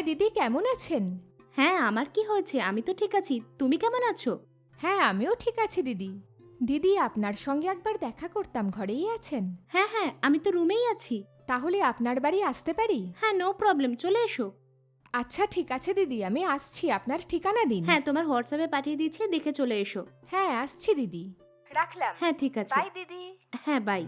হ্যাঁ দিদি কেমন আছেন? হ্যাঁ আমার কি হয়েছে? আমি তো ঠিক আছি। তুমি কেমন আছো? হ্যাঁ আমিও ঠিক আছি দিদি। দিদি আপনার সঙ্গে একবার দেখা করতাম ঘরেই আছেন? হ্যাঁ হ্যাঁ আমি তো রুমেই আছি। তাহলে আপনার বাড়ি আসতে পারি? হ্যাঁ নো প্রবলেম চলে এসো। আচ্ছা ঠিক আছে দিদি আমি আসছি। আপনার ঠিকানা দিন। হ্যাঁ তোমার হোয়াটসঅ্যাপে পাঠিয়ে দিচ্ছি দেখে চলে এসো। হ্যাঁ আসছি দিদি। রাখলাম। হ্যাঁ ঠিক আছে। বাই দিদি। হ্যাঁ বাই।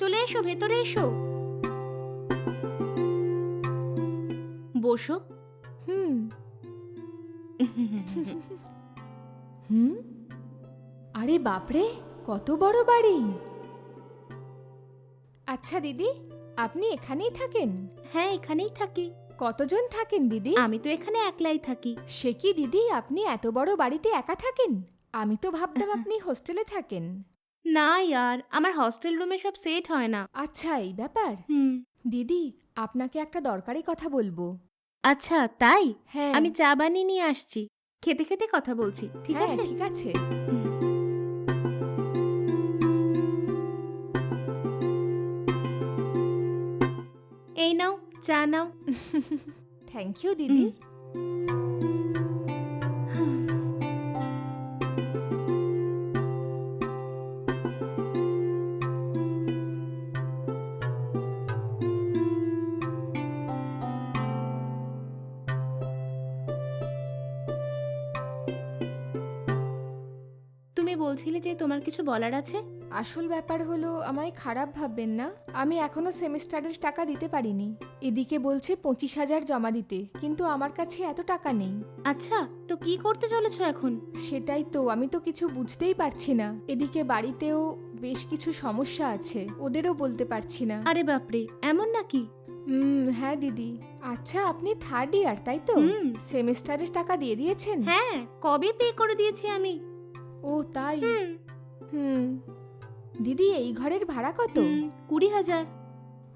চলে এসো ভেতরে এসো। বসো। হুম। হুম? আরে বাপরে কত বড় বাড়ি। আচ্ছা দিদি আপনি এখানেই থাকেন? হ্যাঁ এখানেই থাকি। কতজন থাকেন দিদি? আমি তো এখানে একলাই থাকি। সে কি দিদি আপনি এত বড় বাড়িতে একা থাকেন? আমি তো ভাবতাম আপনি হোস্টেলে থাকেন। না ইয়ার আমার হস্টেল রুমে সব সেট হয় না। আচ্ছা এই ব্যাপার? হুম। দিদি আপনাকে একটা দরকারি কথা বলব। আচ্ছা তাই? হ্যাঁ। আমি চা বানিয়ে নিয়ে আসছি। খেতে খেতে কথা বলছি ঠিক হ্যাঁ, আছে? ঠিক আছে। এই নাও চা নাও। থ্যাংক ইউ দিদি। বলছিলে যে তোমার কিছু বলার আছে? আসল ব্যাপার হলো আমায় খারাপ ভাববেন না। আমি এখনও সেমিস্টারের টাকা দিতে পারিনি। এদিকে বলছে পঁচিশ হাজার জমা দিতে কিন্তু আমার কাছে এত টাকা নেই। আচ্ছা তো কি করতে চলেছো এখন? সেটাই তো আমি তো কিছু বুঝতেই পারছি না। এদিকে বাড়িতেও বেশ কিছু সমস্যা আছে ওদেরও বলতে পারছি না। আরে বাপরে এমন নাকি? হুম হ্যাঁ দিদি। আচ্ছা আপনি থার্ড ইয়ার তাই তো? হুম। সেমিস্টারের টাকা দিয়ে দিয়েছেন? হ্যাঁ কবে পে করে দিয়েছি আমি? ও তাই? হুম। হুম। দিদি এই ঘরের ভাড়া কত? কুড়ি হাজার।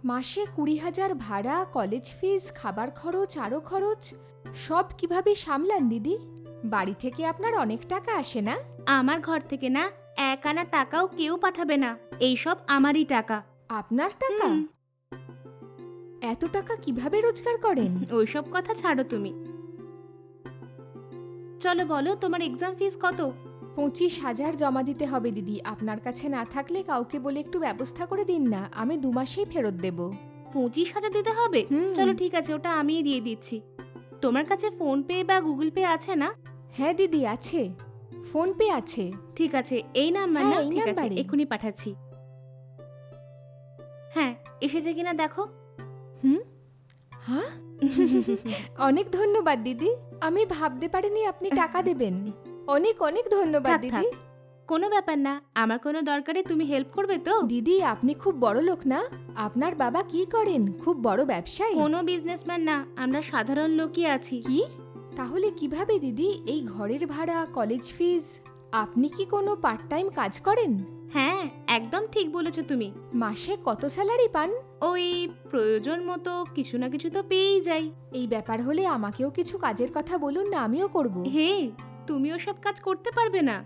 মাসে কুড়ি হাজার ভাড়া কলেজ ফিজ খাবার খরচ আরও খরচ সব কীভাবে সামলান দিদি? বাড়ি থেকে আপনার অনেক টাকা আসে না? আমার ঘর থেকে না এক আনা টাকাও কেউ পাঠাবে না। এইসব আমারই টাকা। আপনার টাকা? হুম। এত টাকা কীভাবে রোজগার করেন? ওইসব কথা ছাড়ো তুমি। চলো বলো তোমার এক্সাম ফিস কত? পঁচিশ হাজার জমা দিতে হবে দিদি। আপনার কাছে না থাকলে কাউকে বলে একটু ব্যবস্থা করে দিন না। আমি দু মাসেই ফেরত দেব। পঁচিশ হাজার দিতে হবে? হুম। চলো ঠিক আছে ওটা আমিই দিয়ে দিচ্ছি। তোমার কাছে ফোন পে বা গুগল পে আছে না? হ্যাঁ দিদি আছে। ফোন পে আছে। ঠিক আছে এই নাম্বার হ্যাঁ, না এই ঠিক আছে। এক্ষুনি পাঠাচ্ছি। হ্যাঁ এসেছে কিনা দেখো। হুম? হ্যাঁ? অনেক ধন্যবাদ দিদি। আমি ভাবতে পারিনি আপনি টাকা দেবেন। অনেক অনেক ধন্যবাদ থাক, দিদি। কোনো ব্যাপার না আমার কোনো দরকারে তুমি হেল্প করবে তো। দিদি আপনি খুব বড় লোক না? আপনার বাবা কি করেন? খুব বড় ব্যবসায়ী। কোনো বিজনেসম্যান না আমরা সাধারণ লোকই আছি। কি? তাহলে কীভাবে দিদি এই ঘরের ভাড়া কলেজ ফিজ আপনি কি কোনো পার্ট টাইম কাজ করেন? হ্যাঁ একদম ঠিক বলেছ তুমি। মাসে কত স্যালারি পান? ওই প্রয়োজন মতো কিছু না কিছু তো পেয়েই যাই। এই ব্যাপার হলে আমাকেও কিছু কাজের কথা বলুন না আমিও করব। হে তুমিও সব কাজ করতে পারবে না।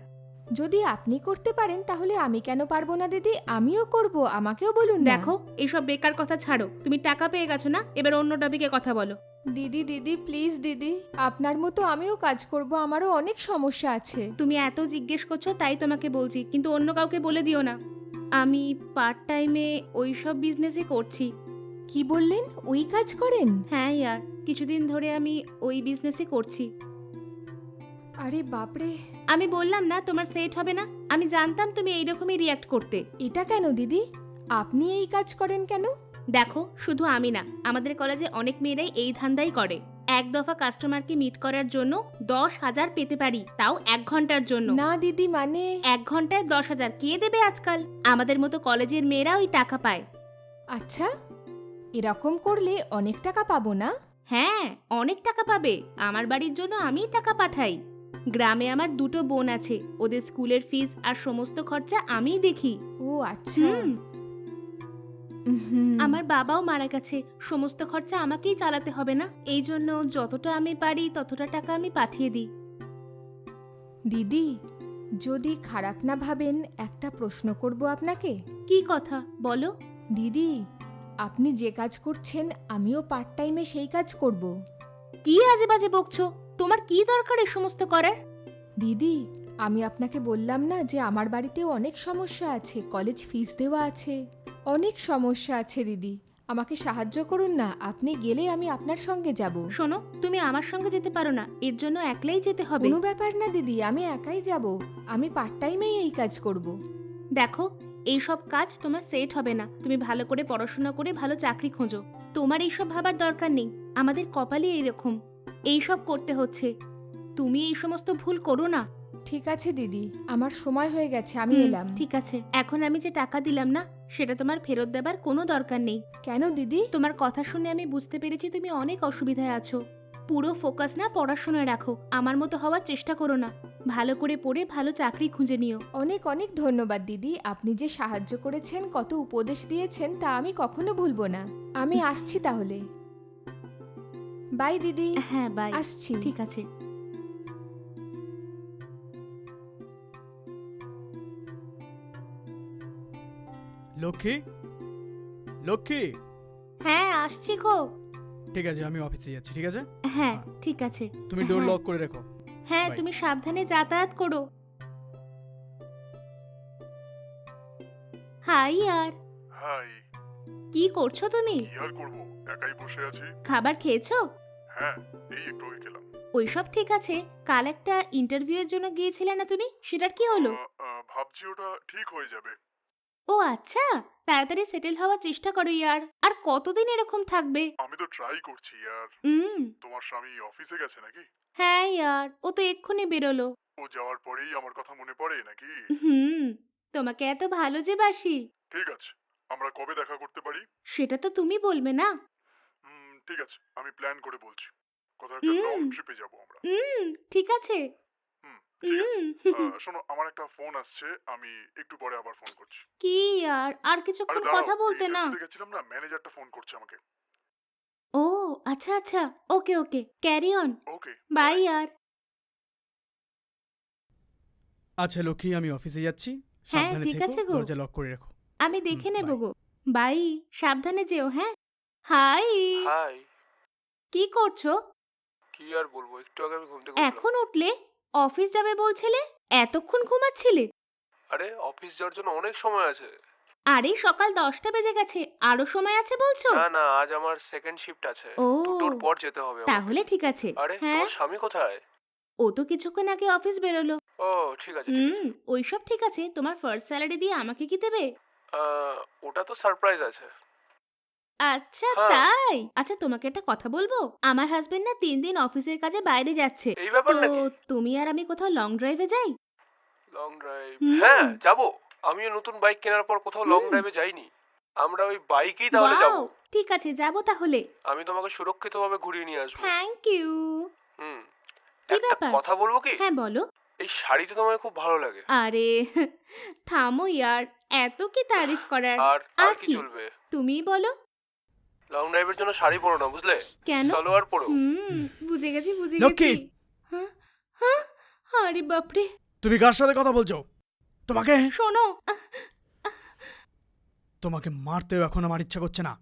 যদি আপনি করতে পারেন তাহলে আমি কেন পারব না দিদি? আমিও করব আমাকেও বলুন না। দেখো এসব বেকার কথা ছাড়ো। তুমি টাকা পেয়ে গেছো না? এবার অন্য টপিকে কথা বলো। দিদি দিদি প্লিজ দিদি। আপনার মতো আমিও কাজ করব আমারও অনেক সমস্যা আছে। তুমি এত জিজ্ঞেস করছ তাই তোমাকে বলছি কিন্তু অন্য কাউকে বলে দিও না। আমি পার্ট টাইমে ওই সব বিজনেসই করছি। কি বললেন? ওই কাজ করেন? হ্যাঁ ইয়ার। কিছুদিন ধরে আমি ওই বিজনেসই করছি। আরে বাপরে। আমি বললাম না তোমার সেট হবে না। আমি জানতাম তুমি এইরকমই রিয়াক্ট করতে। এটা কেন দিদি? আপনি এই কাজ করেন কেন? দেখো শুধু আমি না আমাদের কলেজে অনেক মেয়েরাই এই ধান্দাই করে। এক দফা কাস্টমারকে মিট করার জন্য দশ হাজার পেতে পারি তাও এক ঘণ্টার জন্য। না দিদি মানে? এক ঘন্টায় দশ হাজার কে দেবে আজকাল? আমাদের মতো কলেজের মেয়েরা ওই টাকা পায়। আচ্ছা এরকম করলে অনেক টাকা পাবো না? হ্যাঁ অনেক টাকা পাবে। আমার বাড়ির জন্য আমিই টাকা পাঠাই। গ্রামে আমার দুটো বোন আছে। ওদের স্কুলের ফিস আর সমস্ত খরচা আমিই দেখি। ও আচ্ছা। হুম। হুম, আমার বাবাও মারা গেছে। সমস্ত খরচা আমাকেই চালাতে হবে না। এই জন্য যতটা আমি পারি ততটা টাকা আমি পাঠিয়ে দিই। দিদি যদি খারাপ না ভাবেন একটা প্রশ্ন করব আপনাকে? কি কথা? বলো। দিদি আপনি যে কাজ করছেন আমিও পার্ট টাইমে সেই কাজ করব। কি আজে বাজে বকছো? তোমার কি দরকার এই সমস্ত করার? দিদি আমি আপনাকে বললাম না যে আমার বাড়িতেও অনেক সমস্যা আছে কলেজ ফিস দেওয়া আছে। অনেক সমস্যা আছে দিদি আমাকে সাহায্য করুন না আপনি গেলে আমি আপনার সঙ্গে যাব। শোনো তুমি আমার সঙ্গে যেতে পারো না এর জন্য একলাই যেতে হবে। কোনো ব্যাপার না দিদি আমি একাই যাব আমি পার্ট টাইমেই এই কাজ করব। দেখো এই সব কাজ তোমার সেট হবে না তুমি ভালো করে পড়াশোনা করে ভালো চাকরি খোঁজো। তোমার এইসব ভাবার দরকার নেই আমাদের কপালে এরকম এইসব করতে হচ্ছে। তুমি এই সমস্ত ভুল করো না। ঠিক আছে দিদি। আমার সময় হয়ে গেছে আমি হুম, এলাম। ঠিক আছে। এখন আমি যে টাকা দিলাম না সেটা তোমার ফেরত দেবার কোনো দরকার নেই। কেন দিদি? তোমার কথা শুনে আমি বুঝতে পেরেছি তুমি অনেক অসুবিধায় আছো। পুরো ফোকাস না পড়াশোনায় রাখো। আমার মতো হওয়ার চেষ্টা করো না। ভালো করে পড়ে ভালো চাকরি খুঁজে নিও। অনেক অনেক ধন্যবাদ দিদি। আপনি যে সাহায্য করেছেন কত উপদেশ দিয়েছেন তা আমি কখনো ভুলবো না। আমি আসছি তাহলে। বাই দিদি। হ্যাঁ বাই আসছি। ঠিক আছে। লক্ষ্মী? লক্ষ্মী? হ্যাঁ আসছি গো। ঠিক আছে আমি অফিসে যাচ্ছি ঠিক আছে? হ্যাঁ ঠিক আছে। তুমি ডোর হ্যাঁ। লক করে রেখো। হ্যাঁ Bye. তুমি সাবধানে যাতায়াত করো। হাই আর হাই কি করছ তুমি? কি আর করব? একাই বসে আছি। খাবার খেয়েছো? হ্যাঁ এই একটু আগে খেলাম। ওইসব ঠিক আছে। কাল একটা ইন্টারভিউ এর জন্য গিয়েছিলে না তুমি? সেটার কি হলো? আহ, আহ, ভাবছি ওটা ঠিক হয়ে যাবে। ও আচ্ছা তাড়াতাড়ি সেটেল হওয়ার চেষ্টা করো ইয়ার। আর কতদিন এরকম থাকবে? আমি তো ট্রাই করছি আর হুম। তোমার স্বামী অফিসে গেছে নাকি? হ্যাঁ ইয়ার ও তো এক্ষুনি বেরোলো। ও যাওয়ার পরেই আমার কথা মনে পড়ে নাকি? হুম তোমাকে এত ভালো যে বাসি। ঠিক আছে। আমরা কবে দেখা করতে পারি? সেটা তো তুমি বলবে না। হুম ঠিক আছে আমি প্ল্যান করে বলছি। কোথাও একটা লং ট্রিপে যাব আমরা। হুম ঠিক আছে। হুম শোনো আমার একটা ফোন আসছে আমি একটু পরে আবার ফোন করছি। কি আর? আর কিছুক্ষণ কথা বলতে না। গেছিলাম না ম্যানেজারটা ফোন করছে আমাকে। ও আচ্ছা আচ্ছা okay okay carry on okay bye আর। আচ্ছা লক্ষ্মী আমি অফিসে যাচ্ছি। হ্যাঁ, ঠিক আছে গো। দরজা লক করে রেখো। আমি দেখে হুম, নেব bye. গো। বাই সাবধানে যেও হ্যাঁ? হাই! হাই। কি করছ? কি আর বলব একটু আগে আমি ঘুম থেকে উঠলাম। এখন উঠলে? অফিস যাবে বলছিলে? এতক্ষণ ঘুমাচ্ছিলে? আরে অফিস যাওয়ার জন্য অনেক সময় আছে। আরে সকাল দশটা বেজে গেছে। আরও সময় আছে বলছো? না না আজ আমার সেকেন্ড শিফট আছে। ও দুটোর পর যেতে হবে আমাকে। তাহলে ঠিক আছে। আরে হ্যাঁ? তোমার স্বামী কোথায়? ও তো কিছুক্ষণ আগে অফিস বেরোলো। ও ঠিক আছে ঠিক হুম আছে। ওইসব ঠিক আছে। তোমার ফার্স্ট স্যালারি দিয়ে আমাকে কি দেবে? আহ, ওটা তো সারপ্রাইজ আছে। আচ্ছা হ্যাঁ। তাই? আচ্ছা তোমাকে একটা কথা বলব? আমার হাজবেন্ড না তিন দিন অফিসের কাজে বাইরে যাচ্ছে। এই ব্যাপার তো নাকি? তুমি আর আমি কোথাও লং ড্রাইভে যাই? লং ড্রাইভ হুম। হ্যাঁ যাব। আমিও নতুন বাইক কেনার পর কোথাও লং হুম। ড্রাইভে যাইনি। আমরা ওই বাইকেই তাহলে ঠিক আছে যাব তাহলে। আমি তোমাকে সুরক্ষিতভাবে ঘুরিয়ে নিয়ে আসব। থ্যাংক ইউ হুম। কি একটা ব্যাপার? কথা বলব কি? হ্যাঁ বলো। এই শাড়িটা তোমায় খুব ভালো লাগে। আরে থামো ইয়ার এত কি তারিফ করার? আর আর আর কি? চলবে? তুমিই বলো। লং ড্রাইভের জন্য শাড়ি পরো না বুঝলে? কেন? সালোয়ার পরো। হুম বুঝে গেছি বুঝে! গেছি। হ্যাঁ হ্যাঁ? আরে বাপরে! তুমি কার সাথে কথা বলছো? তোমাকে? শোনো। তোমাকে মারতেও এখন আমার ইচ্ছা করছে না।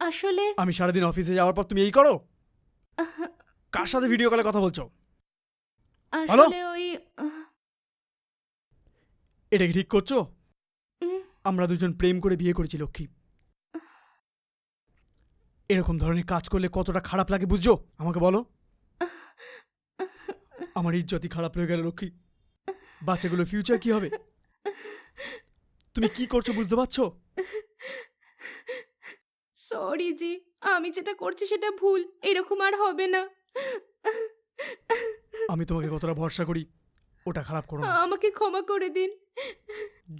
আসলে আমি সারাদিন অফিসে যাওয়ার পর তুমি এই করো? কার সাথে ভিডিও কলে কথা বলছো? বলো। আসলে ওই আহ, এটা কি ঠিক করছ? উম, আমরা দুজন প্রেম করে বিয়ে করেছি লক্ষ্মী। এরকম ধরনের কাজ করলে কতটা খারাপ লাগে বুঝছ? আমাকে বলো। আমার ইজ্জতই খারাপ হয়ে গেল লক্ষ্মী। বাচ্চাগুলোর ফিউচার কি হবে? তুমি কি করছ বুঝতে পারছ? সরি জি আমি যেটা করছি সেটা ভুল এরকম আর হবে না। আমি তোমাকে কতটা ভরসা করি ওটা খারাপ করো না। আমাকে ক্ষমা করে দিন।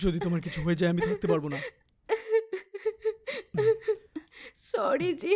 যদি তোমার কিছু হয়ে যায় আমি থাকতে পারব না। সরি জি।